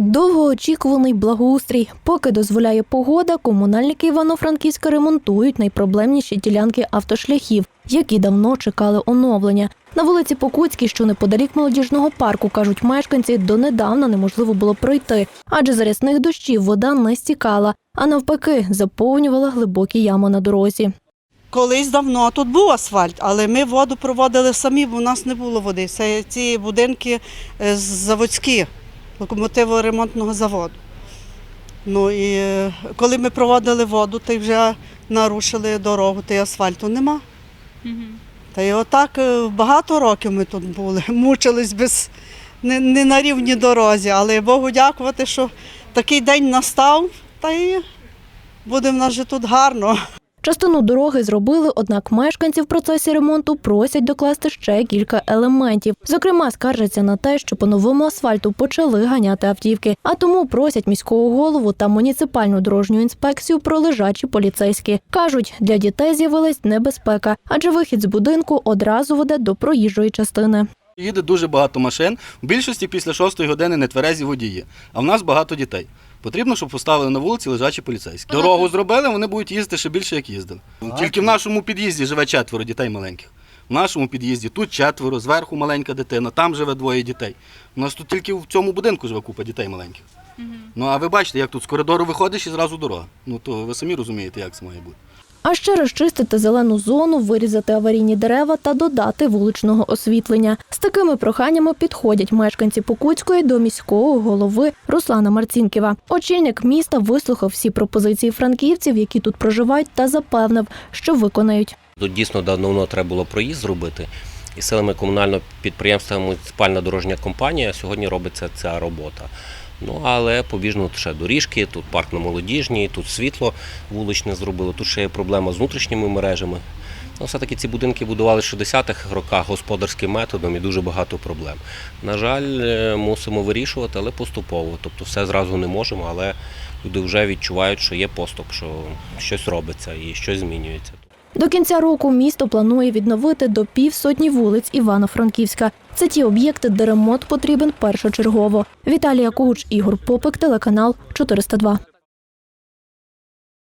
Довгоочікуваний благоустрій. Поки дозволяє погода, комунальники Івано-Франківська ремонтують найпроблемніші ділянки автошляхів, які давно чекали оновлення. На вулиці Покутській, що неподалік молодіжного парку, кажуть мешканці, донедавна неможливо було пройти, адже за рясних дощів вода не стікала, а навпаки, заповнювала глибокі ями на дорозі. Колись давно тут був асфальт, але ми воду проводили самі, бо у нас не було води. Це ці будинки е, заводські, локомотиво-ремонтного заводу. Ну і е, коли ми проводили воду, то вже нарушили дорогу, та й асфальту нема. Та й отак е, багато років ми тут були, мучились без не, не на рівні дорозі, але Богу дякувати, що такий день настав, та й буде в нас же тут гарно. Частину дороги зробили, однак мешканці в процесі ремонту просять докласти ще кілька елементів. Зокрема, скаржаться на те, що по новому асфальту почали ганяти автівки, а тому просять міського голову та муніципальну дорожню інспекцію про лежачі поліцейські. кажуть, для дітей з'явилась небезпека, адже вихід з будинку одразу веде до проїжджої частини. Їде дуже багато машин. В більшості після 6 години нетверезі водії. А в нас багато дітей. Потрібно, щоб поставили на вулиці лежачі поліцейські. Дорогу зробили, вони будуть їздити ще більше, як їздили. Тільки в нашому під'їзді живе четверо дітей маленьких. В нашому під'їзді тут четверо, зверху маленька дитина, там живе двоє дітей. У нас тут тільки в цьому будинку живе купа дітей маленьких. Ну а ви бачите, як тут з коридору виходиш і зразу дорога. Ну то ви самі розумієте, як це має бути. А ще розчистити зелену зону, вирізати аварійні дерева та додати вуличного освітлення. З такими проханнями підходять мешканці Покутської до міського голови Руслана Марцінківа. Очільник міста вислухав всі пропозиції франківців, які тут проживають, та запевнив, що виконають. Тут дійсно давно треба було проїзд зробити. І силами комунального підприємства муніципальна дорожня компанія сьогодні робиться ця робота. Ну але побіжно ще доріжки, тут парк на молодіжній, тут світло вуличне зробили, тут ще є проблема з внутрішніми мережами. Ну, все-таки ці будинки будували в 60-х роках господарським методом і дуже багато проблем. На жаль, е, мусимо вирішувати, але поступово. Тобто все зразу не можемо, але люди вже відчувають, що є поступ, що щось робиться і щось змінюється. До кінця року місто планує відновити до півсотні вулиць Івано-Франківська. Це ті об'єкти, де ремонт потрібен першочергово. Віталія Куч, Ігор Попик, телеканал 402.